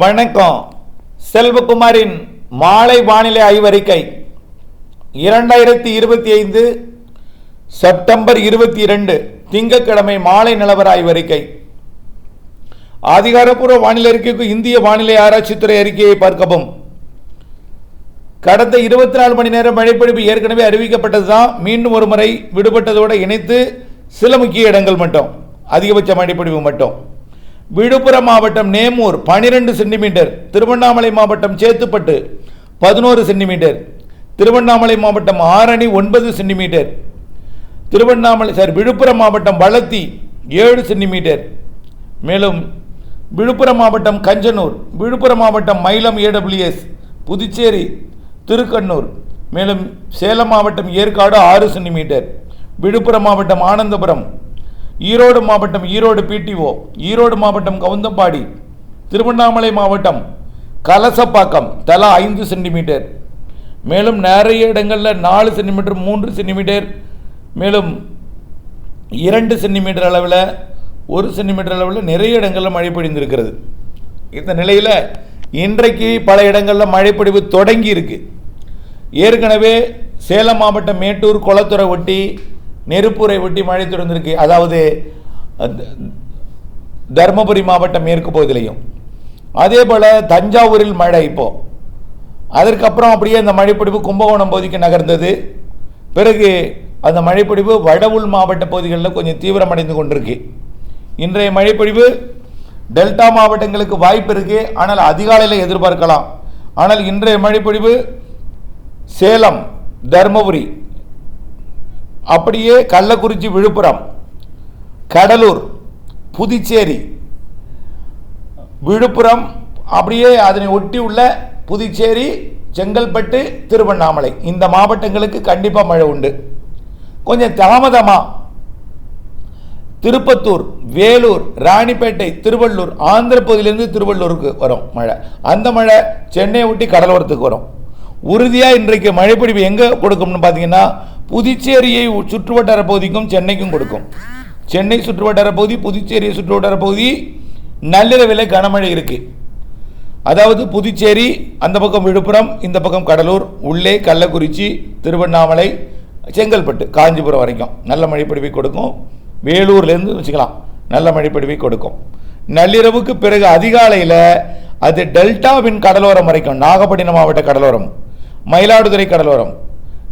வணக்கம். செல்வகுமாரின் மாலை வானிலை ஆய்வறிக்கை இரண்டாயிரத்தி இருபத்தி ஐந்து செப்டம்பர் இருபத்தி இரண்டு திங்கட்கிழமை மாலை நிலவர ஆய்வறிக்கை அதிகாரப்பூர்வ வானிலை அறிக்கைக்கு இந்திய வானிலை ஆராய்ச்சித்துறை அறிக்கையை பார்க்கவும். கடந்த இருபத்தி நாலு மணி நேரம் மழைப்பொழிவு ஏற்கனவே அறிவிக்கப்பட்டது தான் மீண்டும் ஒரு முறை விடுபட்டதோடு இணைத்து சில முக்கிய இடங்கள் மட்டும். அதிகபட்ச மழைப்பொழிவு மட்டும். விழுப்புரம் மாவட்டம் நேமூர் பனிரெண்டு சென்டிமீட்டர் திருவண்ணாமலை மாவட்டம் சேத்துப்பட்டு பதினோரு சென்டிமீட்டர் திருவண்ணாமலை மாவட்டம் ஆரணி ஒன்பது சென்டிமீட்டர் திருவண்ணாமலை சார் விழுப்புரம் மாவட்டம் வளத்தி ஏழு சென்டிமீட்டர். மேலும் விழுப்புரம் மாவட்டம் கஞ்சனூர் விழுப்புரம் மாவட்டம் மயிலம் ஏடபிள்யூஎஸ் புதுச்சேரி திருக்கண்ணூர். மேலும் சேலம் மாவட்டம் ஏற்காடு ஆறு சென்டிமீட்டர் விழுப்புரம் மாவட்டம் ஆனந்தபுரம் ஈரோடு மாவட்டம் ஈரோடு பிடிஓ ஈரோடு மாவட்டம் கவுந்தம்பாடி திருவண்ணாமலை மாவட்டம் கலசப்பாக்கம் தலா ஐந்து சென்டிமீட்டர். மேலும் நிறைய இடங்களில் நாலு சென்டிமீட்டர் மூன்று சென்டிமீட்டர் மேலும் இரண்டு சென்டிமீட்டர் அளவில் ஒரு சென்டிமீட்டர் அளவில் நிறைய இடங்களில் மழை பொழிந்திருக்கிறது. இந்த நிலையில் இன்றைக்கு பல இடங்களில் மழைப்பொழிவு தொடங்கி இருக்கு. ஏற்கனவே சேலம் மாவட்டம் மேட்டூர் குளத்துறை ஒட்டி நெருப்பூரை ஒட்டி மழை தொடர்ந்திருக்கு அதாவது தர்மபுரி தருமபுரி மாவட்டம் மேற்கு பகுதியிலையும். அதே போல் தஞ்சாவூரில் மழை இப்போ. அதற்கப்புறம் அப்படியே அந்த மழைப்பிடிப்பு கும்பகோணம் பகுதிக்கு நகர்ந்தது. பிறகு அந்த மழைப்பொழிவு வடவுள் மாவட்ட பகுதிகளில் கொஞ்சம் தீவிரமடைந்து கொண்டிருக்கு. இன்றைய மழைப்பொழிவு டெல்டா மாவட்டங்களுக்கு வாய்ப்பு இருக்குது ஆனால் அதிகாலையில் எதிர்பார்க்கலாம். ஆனால் இன்றைய மழைப்பொழிவு சேலம் தருமபுரி அப்படியே கள்ளக்குறிச்சி விழுப்புரம் கடலூர் புதுச்சேரி விழுப்புரம் அப்படியே அதனை ஒட்டி உள்ள புதுச்சேரி செங்கல்பட்டு திருவண்ணாமலை இந்த மாவட்டங்களுக்கு கண்டிப்பாக மழை உண்டு. கொஞ்சம் தாமதமாக திருப்பத்தூர் வேலூர் ராணிப்பேட்டை திருவள்ளூர் ஆந்திர பகுதியிலேருந்து திருவள்ளூருக்கு வரும் மழை. அந்த மழை சென்னையை ஒட்டி கடலோரத்துக்கு வரும். உறுதியாக இன்றைக்கு மழைப்பிடிப்பு எங்கே கொடுக்கும்னு பார்த்தீங்கன்னா புதுச்சேரியை சுற்றுவட்டார பகுதிக்கும் சென்னைக்கும் கொடுக்கும். சென்னை சுற்றுவட்டார பகுதி புதுச்சேரியை சுற்றுவட்டார பகுதி நள்ளிரவில் கனமழை இருக்குது அதாவது புதுச்சேரி அந்த பக்கம் விழுப்புரம் இந்த பக்கம் கடலூர் உள்ளே கள்ளக்குறிச்சி திருவண்ணாமலை செங்கல்பட்டு காஞ்சிபுரம் வரைக்கும் நல்ல மழைப்பொழிவை கொடுக்கும். வேலூர்லேருந்து வச்சுக்கலாம் நல்ல மழைப்பொழிவை கொடுக்கும். நள்ளிரவுக்கு பிறகு அதிகாலையில் அது டெல்டாவின் கடலோரம் வரைக்கும் நாகப்பட்டினம் மாவட்ட கடலோரம் மயிலாடுதுறை கடலோரம்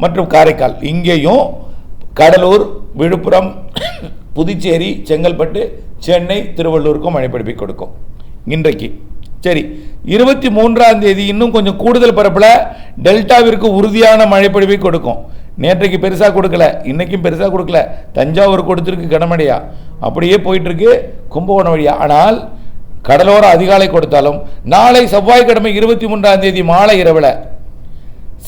மற்றும் காரைக்கால். இங்கேயும் கடலூர் விழுப்புரம் புதுச்சேரி செங்கல்பட்டு சென்னை திருவள்ளூருக்கும் மழைப்பொழிவை கொடுக்கும். இன்றைக்கு. சரி இருபத்தி மூன்றாம் தேதி இன்னும் கொஞ்சம் கூடுதல் பரப்பில் டெல்டாவிற்கு உறுதியான மழைப்பொழிவை கொடுக்கும். நேற்றைக்கு பெருசாக கொடுக்கல இன்றைக்கும் பெருசாக கொடுக்கல. தஞ்சாவூர் கொடுத்துருக்கு கனமழையா? அப்படியே போயிட்டுருக்கு கும்பகோணம் வழியா. ஆனால் கடலோர அதிகாலை கொடுத்தாலும் நாளை செவ்வாய்க்கிழமை இருபத்தி மூன்றாம் தேதி மாலை இரவில்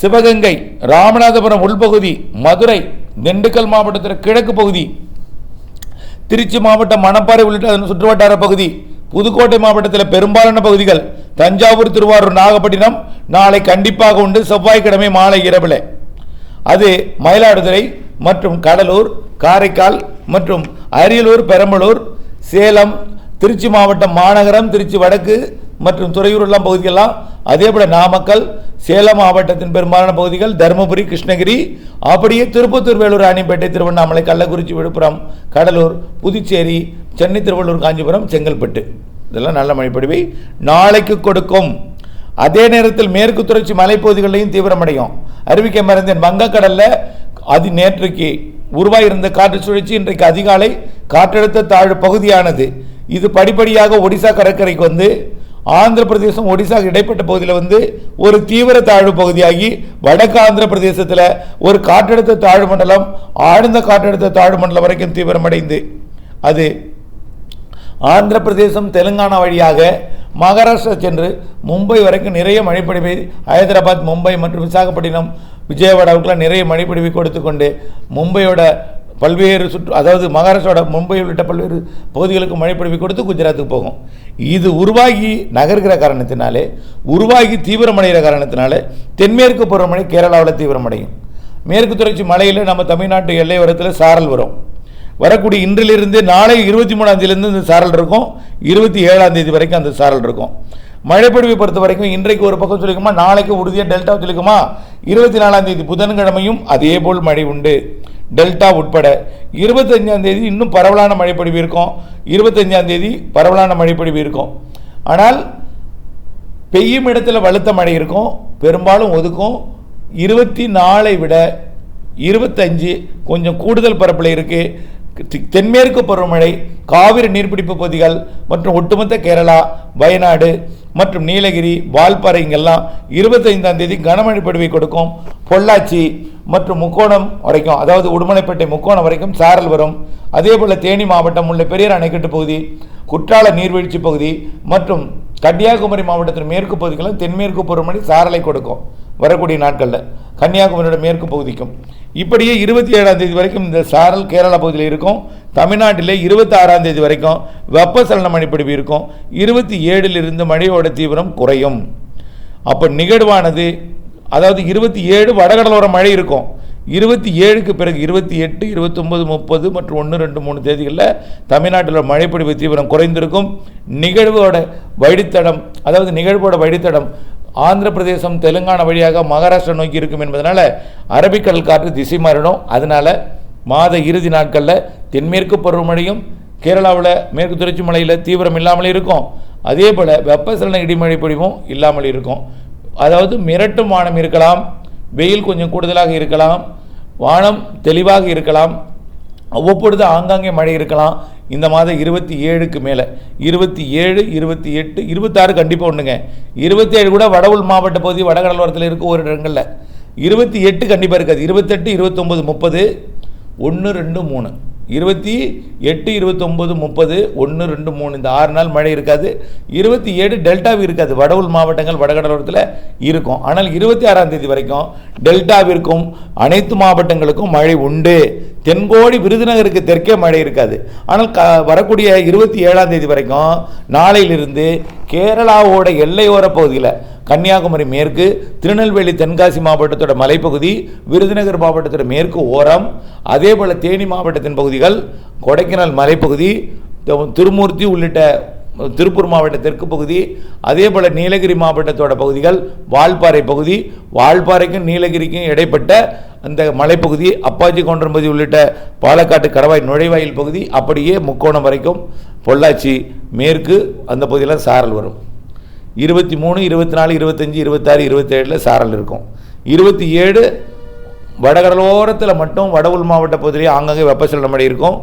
சிவகங்கை ராமநாதபுரம் உள்பகுதி மதுரை திண்டுக்கல் மாவட்டத்தில் கிழக்கு பகுதி திருச்சி மாவட்டம் மணப்பாறை உள்ளிட்ட அதன் சுற்றுவட்டார பகுதி புதுக்கோட்டை மாவட்டத்தில் பெரும்பாலான பகுதிகள் தஞ்சாவூர் திருவாரூர் நாகப்பட்டினம் நாளை கண்டிப்பாக உண்டு. செவ்வாய்க்கிழமை மாலை இரவில். அது மயிலாடுதுறை மற்றும் கடலூர் காரைக்கால் மற்றும் அரியலூர் பெரம்பலூர் சேலம் திருச்சி மாவட்டம் மாநகரம் திருச்சி வடக்கு மற்றும் துறையூரெல்லாம் பகுதியெல்லாம் அதே போல் நாமக்கல் சேலம் மாவட்டத்தின் பெரும்பாலான பகுதிகள் தருமபுரி கிருஷ்ணகிரி அப்படியே திருப்பத்தூர் வேலூர் ராணிப்பேட்டை திருவண்ணாமலை கள்ளக்குறிச்சி விழுப்புரம் கடலூர் புதுச்சேரி சென்னை திருவள்ளூர் காஞ்சிபுரம் செங்கல்பட்டு. இதெல்லாம் நல்ல மழைப்பொழிவை நாளைக்கு கொடுக்கும். அதே நேரத்தில் மேற்கு தொடர்ச்சி மலைப்பகுதிகளையும் தீவிரமடையும். அறிவிக்க மறந்தேன் வங்கக்கடலில் அது நேற்றுக்கு உருவாகியிருந்த காற்று சுழற்சி இன்றைக்கு அதிகாலை காற்றழுத்த தாழ்வு பகுதியானது. இது படிப்படியாக ஒடிசா கடற்கரைக்கு வந்து ஆந்திர பிரதேசம் ஒடிசா இடைப்பட்ட பகுதியில் வந்து ஒரு தீவிர தாழ்வு பகுதியாகி வடக்கு ஆந்திர பிரதேசத்தில் ஒரு காற்றழுத்த தாழ்வு மண்டலம் ஆழ்ந்த காற்றழுத்த தாழ்வு மண்டலம் வரைக்கும் தீவிரமடைந்து. அது ஆந்திர பிரதேசம் தெலுங்கானா வழியாக மகாராஷ்டிரா சென்று மும்பை வரைக்கும் நிறைய மழைப்பொழிவை ஹைதராபாத் மும்பை மற்றும் விசாகப்பட்டினம் விஜயவாடாவுக்குலாம் நிறைய மழைப்பொழிவை கொடுத்து கொண்டு மும்பையோட பல்வேறு சுற்று அதாவது மகாராஷ்டிராவோட மும்பை உள்ளிட்ட பல்வேறு பகுதிகளுக்கு மழைப்பொழிவு கொடுத்து குஜராத்துக்கு போகும். இது உருவாகி நகர்கிற காரணத்தினாலே உருவாகி தீவிரமடைகிற காரணத்தினால தென்மேற்கு பருவமழை கேரளாவில் தீவிரமடையும். மேற்கு தொடர்ச்சி மலையில் நம்ம தமிழ்நாட்டு எல்லையோரத்தில் சாரல் வரும். வரக்கூடிய இன்றிலிருந்து நாளை இருபத்தி மூணாந்தேதியிலேருந்து இந்த சாரல் இருக்கும். இருபத்தி ஏழாந்தேதி வரைக்கும் அந்த சாரல் இருக்கும். மழைப்பொழிவை பொறுத்த வரைக்கும் இன்றைக்கு ஒரு பக்கம் சொல்லிக்குமா நாளைக்கு உறுதியாக டெல்டா சொல்லிக்குமா இருபத்தி நாலாம் தேதி புதன்கிழமையும் அதே போல் மழை உண்டு. டெல்டா உட்பட இருபத்தஞ்சாம் தேதி இன்னும் பரவலான மழைப்பொழிவு இருக்கும். இருபத்தஞ்சாம் தேதி பரவலான மழைப்பொழிவு இருக்கும். ஆனால் பெய்யும் இடத்துல வலுத்த மழை இருக்கும். பெரும்பாலும் ஒதுக்கும். இருபத்தி நாலை விட இருபத்தஞ்சு கொஞ்சம் கூடுதல் பரப்பில் இருக்குது தென்மேற்கு பருவமழை காவிரி நீர்பிடிப்பு பகுதிகள் மற்றும் ஒட்டுமொத்த கேரளா வயநாடு மற்றும் நீலகிரி வால்பாறை இங்கெல்லாம் இருபத்தைந்தாம் தேதி கனமழை பொழிவை கொடுக்கும். பொள்ளாச்சி மற்றும் முக்கோணம் வரைக்கும் அதாவது உடுமலைப்பேட்டை முக்கோணம் வரைக்கும் சாரல் வரும். அதே போல் தேனி மாவட்டம் உள்ள பெரியார் அணைக்கட்டு பகுதி குற்றால நீர்வீழ்ச்சி பகுதி மற்றும் கன்னியாகுமரி மாவட்டத்தின் மேற்கு பகுதிகளும் தென்மேற்கு பருவமழை சாரலை கொடுக்கும் வரக்கூடிய நாட்களில். கன்னியாகுமரியோட மேற்கு பகுதிக்கும். இப்படியே இருபத்தி ஏழாம் தேதி வரைக்கும் இந்த சாரல் கேரளா பகுதியில் இருக்கும். தமிழ்நாட்டிலே இருபத்தி ஆறாம் தேதி வரைக்கும் வெப்பசலன மழைப்பிடிப்பு இருக்கும். இருபத்தி ஏழிலிருந்து மழையோட தீவிரம் குறையும். அப்போ நிகழ்வானது அதாவது இருபத்தி ஏழு வடகடலோர மழை இருக்கும். இருபத்தி ஏழுக்கு பிறகு இருபத்தி எட்டு இருபத்தொம்பது முப்பது மற்றும் ஒன்று ரெண்டு மூணு தேதிகளில் தமிழ்நாட்டில் மழைப்பொழிவு தீவிரம் குறைந்திருக்கும். நிகழ்வோட வழித்தடம் அதாவது நிகழ்வோட வழித்தடம் ஆந்திர பிரதேசம் தெலுங்கானா வழியாக மகாராஷ்டிரா நோக்கி இருக்கும் என்பதனால் அரபிக்கடல் காற்று திசை மாறிடும். அதனால் மாத இறுதி நாட்களில் தென்மேற்கு பருவமழையும் கேரளாவில் மேற்கு தொடர்ச்சி மலையில் தீவிரம் இல்லாமல் இருக்கும். அதே போல் வெப்பசலன இடிமழை பொழிவும் இல்லாமல் இருக்கும். அதாவது மிரட்டும் வானம் இருக்கலாம் வெயில் கொஞ்சம் கூடுதலாக இருக்கலாம் வானம் தெளிவாக இருக்கலாம் அவ்வப்பொழுது ஆங்காங்கே மழை இருக்கலாம். இந்த மாதம் இருபத்தி ஏழுக்கு மேலே. இருபத்தி ஏழு இருபத்தி எட்டு இருபத்தாறு கண்டிப்பாக ஒன்றுங்க இருபத்தி ஏழு கூட வட மாவட்ட பகுதி வடகடலோரத்தில் இருக்க ஒரு இடங்களில். இருபத்தி எட்டு கண்டிப்பாக இருக்காது. இருபத்தெட்டு இருபத்தொம்பது முப்பது ஒன்று ரெண்டு மூணு. இருபத்தி எட்டு இருபத்தொம்பது முப்பது ஒன்று ரெண்டு மூணு இந்த ஆறு நாள் மழை இருக்காது. இருபத்தி ஏழு டெல்டாவு இருக்காது. வட மாவட்டங்கள் வடகடலோரத்தில் இருக்கும். ஆனால் இருபத்தி ஆறாம் தேதி வரைக்கும் டெல்டாவிற்கும் அனைத்து மாவட்டங்களுக்கும் மழை உண்டு. தென்கோடி விருதுநகருக்கு தெற்கே மழை இருக்காது. ஆனால் க வரக்கூடிய இருபத்தி ஏழாம் தேதி வரைக்கும் நாளையிலிருந்து கேரளாவோட எல்லையோர பகுதியில் கன்னியாகுமரி மேற்கு திருநெல்வேலி தென்காசி மாவட்டத்தோட மலைப்பகுதி விருதுநகர் மாவட்டத்தோட மேற்கு ஓரம் அதே போல் தேனி மாவட்டத்தின் பகுதிகள் கொடைக்கானல் மலைப்பகுதி திருமூர்த்தி உள்ளிட்ட திருப்பூர் மாவட்ட தெற்கு பகுதி அதே போல் நீலகிரி மாவட்டத்தோட பகுதிகள் வால்பாறை பகுதி வால்பாறைக்கும் நீலகிரிக்கும் இடைப்பட்ட அந்த மலைப்பகுதி அப்பாச்சி கொன்றம்பதி உள்ளிட்ட பாலக்காட்டு கடவாய் நுழைவாயில் பகுதி அப்படியே முக்கோணம் வரைக்கும் பொள்ளாச்சி மேற்கு அந்த பகுதியில் சாரல் வரும். இருபத்தி மூணு இருபத்தி நாலு இருபத்தஞ்சி இருபத்தாறு இருபத்தேழில் சாரல் இருக்கும். இருபத்தி ஏழு வடகடலோரத்தில் மட்டும் வட உள் மாவட்ட பகுதியிலே ஆங்காங்கே வெப்பசலன மழை இருக்கும்.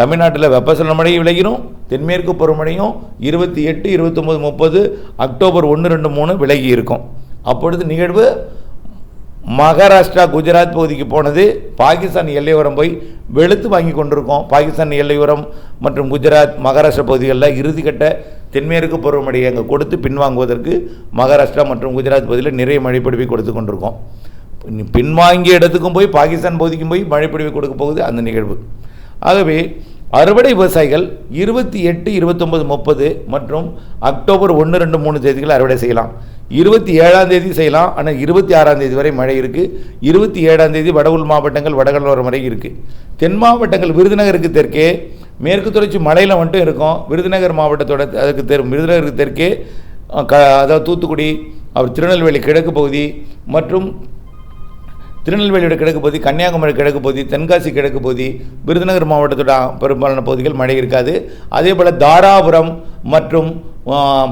தமிழ்நாட்டில் வெப்பசலன மழை விளையிடும் தென்மேற்கு பருவமழையும் இருபத்தி எட்டு இருபத்தொம்போது முப்பது அக்டோபர் ஒன்று ரெண்டு மூணு விலகி இருக்கும். அப்பொழுது நிகழ்வு மகாராஷ்டிரா குஜராத் பகுதிக்கு போனது பாகிஸ்தான் எல்லையோரம் போய் வெளுத்து வாங்கி கொண்டிருக்கோம். பாகிஸ்தான் எல்லையோரம் மற்றும் குஜராத் மகாராஷ்டிரா பகுதிகளில் இறுதிக்கட்ட தென்மேற்கு பருவமழையை அங்கே கொடுத்து பின்வாங்குவதற்கு மகாராஷ்டிரா மற்றும் குஜராத் பகுதியில் நிறைய மழைப்பிடிப்பை கொடுத்து கொண்டிருக்கோம். பின்வாங்கிய இடத்துக்கும் போய் பாகிஸ்தான் பகுதிக்கும் போய் மழைப்பிடிவை கொடுக்க போகுது அந்த நிகழ்வு. ஆகவே அறுவடை விவசாயிகள் இருபத்தி எட்டு இருபத்தொம்பது முப்பது மற்றும் அக்டோபர் ஒன்று ரெண்டு மூணு தேதிகள் அறுவடை செய்யலாம். இருபத்தி ஏழாம் தேதி செய்யலாம். ஆனால் இருபத்தி ஆறாம் தேதி வரை மழை இருக்குது இருபத்தி ஏழாம் தேதி வடவுள் மாவட்டங்கள் வடகடலோரம் வரை இருக்குது தென் மாவட்டங்கள் விருதுநகருக்கு தெற்கே மேற்கு தொடர்ச்சி மலையில் மட்டும் இருக்கும். விருதுநகர் மாவட்டத்தோட அதுக்கு தெரு விருதுநகருக்கு தெற்கே க அதாவது தூத்துக்குடி அவர் திருநெல்வேலி கிழக்கு பகுதி மற்றும் திருநெல்வேலியோட கிழக்கு பகுதி கன்னியாகுமரி கிழக்கு பகுதி தென்காசி கிழக்கு பகுதி விருதுநகர் மாவட்டத்தோட பெரும்பாலான பகுதிகள் மழை இருக்காது. அதே போல் தாராபுரம் மற்றும்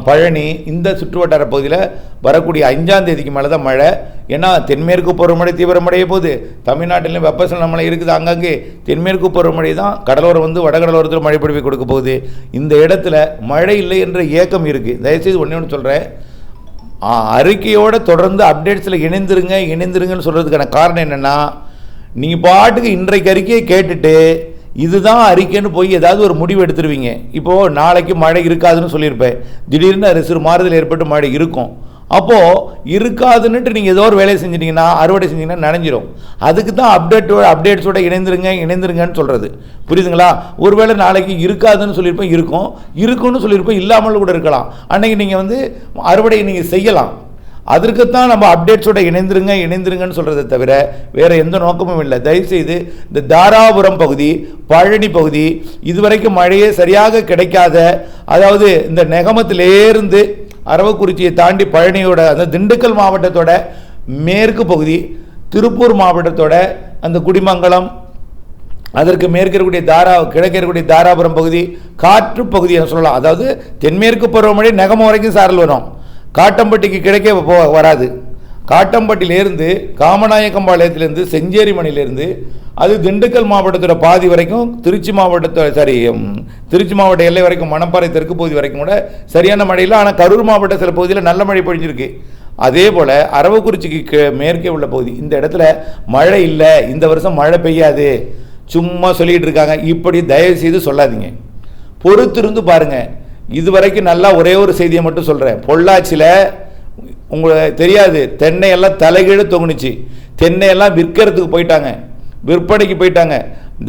பழனி இந்த சுற்றுவட்டார பகுதியில் வரக்கூடிய அஞ்சாம் தேதிக்கு மேலே தான் மழை. ஏன்னா தென்மேற்கு பருவமழை தீவிரமடைய போகுது. தமிழ்நாட்டிலும் வெப்பசலன மழை இருக்குது. அங்கங்கே தென்மேற்கு பருவமழை தான் கடலோரம் வந்து வடகடலோரத்தில் மழை பொழிவை கொடுக்க போகுது. இந்த இடத்துல மழை இல்லை என்ற ஏக்கம் இருக்குது தயவுசெய்து ஒன்றே ஒன்று சொல்கிறேன் அறிக்கையோட தொடர்ந்து அப்டேட்ஸில் இணைந்துருங்க இணைந்துருங்கன்னு சொல்கிறதுக்கான காரணம் என்னென்னா நீங்கள் பாட்டுக்கு இன்றைக்கு அறிக்கையை கேட்டுட்டு இதுதான் அறிக்கைன்னு போய் ஏதாவது ஒரு முடிவு எடுத்துருவீங்க. இப்போது நாளைக்கு மழை இருக்காதுன்னு சொல்லியிருப்பேன். திடீர்னு சிறு மாறுதல் ஏற்பட்டு மழை இருக்கும். அப்போது இருக்காதுன்னுட்டு நீங்கள் ஏதோ ஒரு வேலையை செஞ்சிட்டிங்கன்னா அறுவடை செஞ்சீங்கன்னா நனைஞ்சிரும். அதுக்கு தான் அப்டேட்டோட அப்டேட்ஸோட இணைந்துருங்க இணைந்துருங்கன்னு சொல்கிறது புரியுதுங்களா? ஒருவேளை நாளைக்கு இருக்காதுன்னு சொல்லியிருப்போம் இருக்கும். இருக்குன்னு சொல்லியிருப்போம் இல்லாமல் கூட இருக்கலாம். அன்றைக்கி நீங்கள் வந்து அறுவடையை நீங்கள் செய்யலாம். அதற்குத்தான் நம்ம அப்டேட்ஸோட இணைந்துருங்க இணைந்துருங்கன்னு சொல்கிறத தவிர வேறு எந்த நோக்கமும் இல்லை. தயவுசெய்து இந்த தாராபுரம் பகுதி பழனி பகுதி இதுவரைக்கும் மழையே சரியாக கிடைக்காத அதாவது இந்த நெகமத்திலேருந்து அரவக்குறிச்சியை தாண்டி பழனியோட அந்த திண்டுக்கல் மாவட்டத்தோட மேற்கு பகுதி திருப்பூர் மாவட்டத்தோட அந்த குடிமங்கலம் அதற்கு மேற்கு இருக்கக்கூடிய தாரா கிழக்கு இருக்கக்கூடிய தாராபுரம் பகுதி காற்று பகுதி என சொல்லலாம். அதாவது தென்மேற்கு பருவமழை நெகமம் வரைக்கும் சாரல் வரும். காட்டம்பட்டிக்கு கிழக்கே வராது. காட்டம்பட்டிலேருந்து காமநாயக்கம்பாளையத்திலேருந்து செஞ்சேரிமணிலேருந்து அது திண்டுக்கல் மாவட்டத்தோட பாதி வரைக்கும் திருச்சி மாவட்டத்தோட சாரி திருச்சி மாவட்ட எல்லை வரைக்கும் மணப்பாறை தெற்கு பகுதி வரைக்கும் கூட சரியான மழை இல்லை ஆனால் கரூர் மாவட்ட சில பகுதியில் நல்ல மழை பொழிஞ்சிருக்கு. அதே போல் அரவக்குறிச்சிக்கு மேற்கே உள்ள பகுதி இந்த இடத்துல மழை இல்லை. இந்த வருஷம் மழை பெய்யாது. சும்மா சொல்லிகிட்டு இருக்காங்க. இப்படி தயவு செய்து சொல்லாதீங்க. பொறுத்திருந்து பாருங்க. இதுவரைக்கும் நல்லா ஒரே ஒரு செய்தியை மட்டும் சொல்கிறேன் பொள்ளாச்சியில் உங்களுக்கு தெரியாது. தென்னை எல்லாம் தலைகீழ தொங்குனுச்சு. தென்னையெல்லாம் விற்கிறதுக்கு போயிட்டாங்க. விற்பனைக்கு போயிட்டாங்க.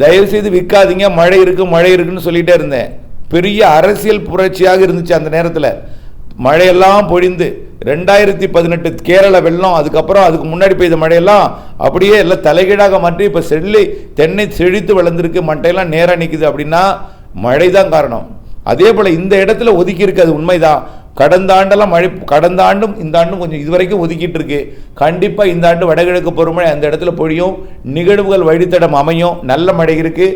தயவு செய்து விற்காதீங்க. மழை இருக்குது மழை இருக்குன்னு சொல்லிகிட்டே இருந்தேன். பெரிய அரசியல் புரட்சியாக இருந்துச்சு அந்த நேரத்தில். மழையெல்லாம் பொழிந்து ரெண்டாயிரத்தி பதினெட்டு கேரள வெள்ளம் அதுக்கப்புறம் அதுக்கு முன்னாடி பெய்த மழையெல்லாம் அப்படியே எல்லாம் தலைகீழாக மாற்றி இப்போ செல்லி தென்னை செழித்து வளர்ந்துருக்கு. மட்டையெல்லாம் நேராக நிற்குது அப்படின்னா மழை தான் காரணம். அதே போல் இந்த இடத்துல ஒதுக்கி இருக்கு அது உண்மைதான். கடந்த ஆண்டெல்லாம் மழை கடந்த ஆண்டும் இந்த ஆண்டும் கொஞ்சம் இதுவரைக்கும் ஒதுக்கிட்டு இருக்கு. கண்டிப்பாக இந்த ஆண்டு வடகிழக்கு பருவமழை அந்த இடத்துல பொழியும். நிகழ்வுகள் வழித்தடம் அமையும். நல்ல மழை இருக்கு.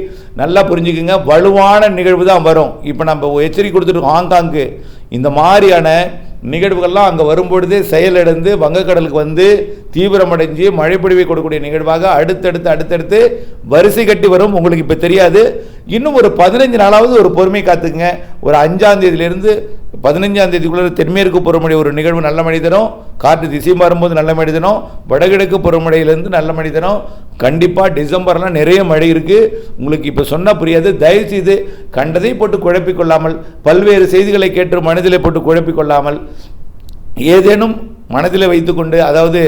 நல்லா புரிஞ்சுக்குங்க. வலுவான நிகழ்வு தான் வரும். இப்போ நம்ம எச்சரிக்கை கொடுத்துருக்கோம் ஹாங்காங்க்கு. இந்த மாதிரியான நிகழ்வுகள்லாம் அங்கே வரும்பொழுதே செயலிழந்து வங்கக்கடலுக்கு வந்து தீவிரமடைஞ்சு மழைப்பொழிவை கொடுக்கக்கூடிய நிகழ்வாக அடுத்தடுத்து அடுத்தடுத்து வரிசை கட்டி வரும். உங்களுக்கு இப்போ தெரியாது. இன்னும் ஒரு பதினஞ்சு நாளாவது ஒரு பொறுமை காத்துக்குங்க. ஒரு அஞ்சாம் தேதியிலிருந்து பதினஞ்சாம் தேதிக்குள்ளே தென்மேற்கு பருவமழை ஒரு நிகழ்வு நல்ல மழை தரும் காற்று திசை மாறும்போது நல்ல மழை வடகிழக்கு பருவமழையிலேருந்து நல்ல மழை கண்டிப்பாக டிசம்பர்லாம் நிறைய மழை இருக்குது உங்களுக்கு இப்போ சொன்னால் புரியாது. தயவுசெய்து கண்டதை போட்டு குழப்பிக்கொள்ளாமல் பல்வேறு செய்திகளை கேட்டு மனதில் போட்டு குழப்பிக்கொள்ளாமல் ஏதேனும் மனதில் வைத்துக்கொண்டு அதாவது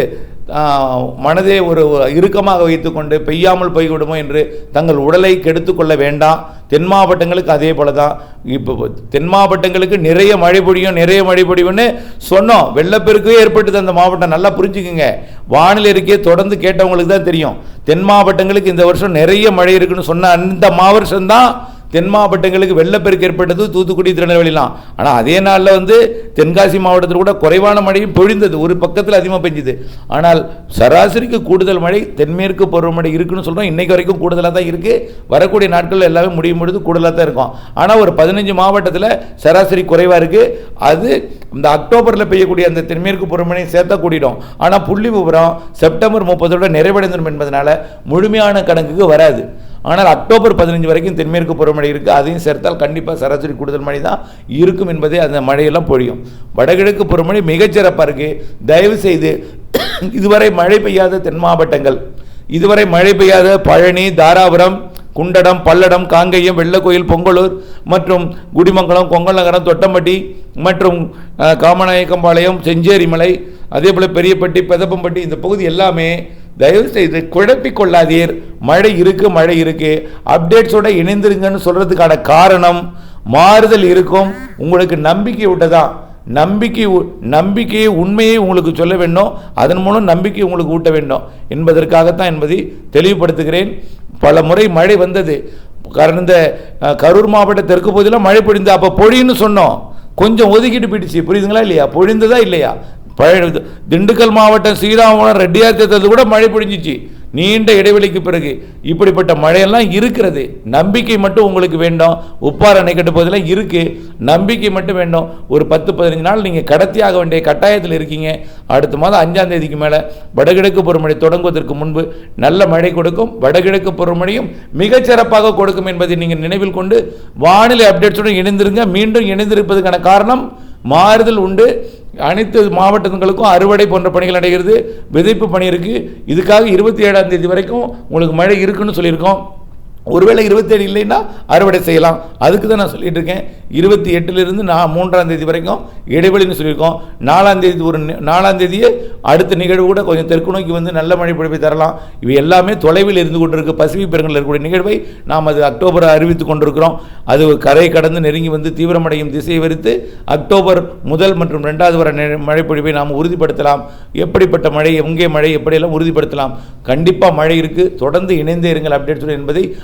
மனதை ஒரு இறுக்கமாக வைத்துக்கொண்டு பெய்யாமல் போய்விடுமோ என்று தங்கள் உடலை கெடுத்து கொள்ள வேண்டாம். தென் மாவட்டங்களுக்கு அதே போல தான் இப்போ தென் மாவட்டங்களுக்கு நிறைய மழை பொழியும் நிறைய மழை பொடியும்னு சொன்னோம். வெள்ளப்பெருக்கே ஏற்பட்டது அந்த மாவட்டம். நல்லா புரிஞ்சுக்குங்க. வானிலை இருக்கே தொடர்ந்து கேட்டவங்களுக்கு தான் தெரியும். தென் மாவட்டங்களுக்கு இந்த வருஷம் நிறைய மழை இருக்குன்னு சொன்ன அந்த மாவட்டம் தான் தென் மாவட்டங்களுக்கு வெள்ளப்பெருக்கு ஏற்பட்டது தூத்துக்குடி திருநெல்வேலிலாம். ஆனால் அதே நாளில் வந்து தென்காசி மாவட்டத்தில் கூட குறைவான மழையும் பொழிந்தது. ஒரு பக்கத்தில் அதிகமாக பெஞ்சுது. ஆனால் சராசரிக்கு கூடுதல் மழை தென்மேற்கு பருவமழை இருக்குன்னு சொல்கிறோம் இன்றைக்கு வரைக்கும் கூடுதலாக தான் இருக்குது வரக்கூடிய நாட்கள் எல்லாமே முடியும் பொழுது கூடுதலாக தான் இருக்கும். ஆனால் ஒரு பதினஞ்சு மாவட்டத்தில் சராசரி குறைவாக இருக்குது அது இந்த அக்டோபரில் பெய்யக்கூடிய அந்த தென்மேற்கு பருவமழை சேர்த்தா கூடிடும். ஆனால் புள்ளி விவரம் செப்டம்பர் முப்பதோட நிறைவடைந்துடும் என்பதனால் முழுமையான கணக்குக்கு வராது. ஆனால் அக்டோபர் பதினஞ்சு வரைக்கும் தென்மேற்கு பருவமழை இருக்குது. அதையும் சேர்த்தால் கண்டிப்பாக சராசரி கூடுதல் மழை தான் இருக்கும் என்பதே அந்த மழையெல்லாம் பொழியும். வடகிழக்கு பருவமழை மிகச்சிறப்பாக இருக்குது தயவு செய்து இதுவரை மழை பெய்யாத தென் மாவட்டங்கள் இதுவரை மழை பெய்யாத பழனி தாராபுரம் குண்டடம் பல்லடம் காங்கேயம் வெள்ளக்கோயில் பொங்கலூர் மற்றும் குடிமங்கலம் கொங்கல் நகரம் தொட்டம்பட்டி மற்றும் காமநாயக்கம்பாளையம் செஞ்சேரிமலை அதே போல் பெரியப்பட்டி பெதப்பம்பட்டி இந்த பகுதி எல்லாமே தயவு செய்து குழப்பி கொள்ளாதீர் மழை இருக்கு மழை இருக்கு. அப்டேட்ஸோட இணைந்திருங்கன்னு சொல்றதுக்கான காரணம் மாறுதல் இருக்கும். உங்களுக்கு நம்பிக்கை விட்டதான் நம்பிக்கை நம்பிக்கையை உண்மையை உங்களுக்கு சொல்ல வேண்டும் அதன் மூலம் நம்பிக்கை உங்களுக்கு ஊட்ட வேண்டும்? என்பதற்காகத்தான் என்பதை தெளிவுபடுத்துகிறேன். பல முறை மழை வந்தது. கடந்த கரூர் மாவட்ட தெற்கு பகுதியில் மழை பொழிந்து அப்போ பொழின்னு சொன்னோம். கொஞ்சம் ஒதுக்கிட்டு போயிடுச்சு. புரியுதுங்களா இல்லையா? பொழிந்ததா இல்லையா? பழைய திண்டுக்கல் மாவட்டம் ஸ்ரீராமபுரம் ரெட்டியார் தேர்தல் கூட மழை பிடிஞ்சிச்சு நீண்ட இடைவெளிக்கு பிறகு இப்படிப்பட்ட மழையெல்லாம் இருக்கிறது. நம்பிக்கை மட்டும் உங்களுக்கு வேண்டும். உப்பார் அணைக்கட்டு பகுதியில் இருக்குது நம்பிக்கை மட்டும் வேண்டும். ஒரு பத்து பதினஞ்சு நாள் நீங்கள் கடத்தியாக வேண்டிய கட்டாயத்தில் இருக்கீங்க. அடுத்த மாதம் அஞ்சாம் தேதிக்கு மேலே வடகிழக்கு பருவமழை தொடங்குவதற்கு முன்பு நல்ல மழை கொடுக்கும். வடகிழக்கு பருவமழையும் மிகச்சிறப்பாக கொடுக்கும் என்பதை நீங்கள் நினைவில் கொண்டு வானிலை அப்டேட்ஸுடன் இணைந்திருங்க. மீண்டும் இணைந்திருப்பதற்கான காரணம் மாறுதல் உண்டு. அனைத்து மாவட்டங்களுக்கும் அறுவடை போன்ற பணிகள் நடைகிறது விதைப்பு பணி இருக்குது இதுக்காக இருபத்தி ஏழாம் தேதி வரைக்கும் உங்களுக்கு மழை இருக்குன்னு சொல்லியிருக்கோம். ஒருவேளை இருபத்தேழு இல்லைன்னா அறுவடை செய்யலாம். அதுக்கு தான் நான் சொல்லிட்டு இருக்கேன் இருபத்தி எட்டுலேருந்து நான் மூன்றாம் தேதி வரைக்கும் இடைவெளின்னு சொல்லியிருக்கோம். நாலாம் தேதி ஒரு நாலாம் தேதியே அடுத்த நிகழ்வு கூட கொஞ்சம் தெற்கு நோக்கி வந்து நல்ல மழை பொழிவை தரலாம். இவை எல்லாமே தொலைவில் இருந்து கொண்டிருக்க பசிபிக் பெருங்கல் இருக்கக்கூடிய நிகழ்வை நாம் அது அக்டோபர் அறிவித்து கொண்டிருக்கிறோம். அது கரை கடந்து நெருங்கி வந்து தீவிரமடையும் திசையை வரித்து அக்டோபர் முதல் மற்றும் ரெண்டாவது வர நெ- மழை பொழிவை நாம் உறுதிப்படுத்தலாம். எப்படிப்பட்ட மழை எங்கே மழை எப்படியெல்லாம் உறுதிப்படுத்தலாம். கண்டிப்பாக மழை இருக்குது தொடர்ந்து இணைந்தே இருங்கள். அப்டேட்ஸ் என்பதை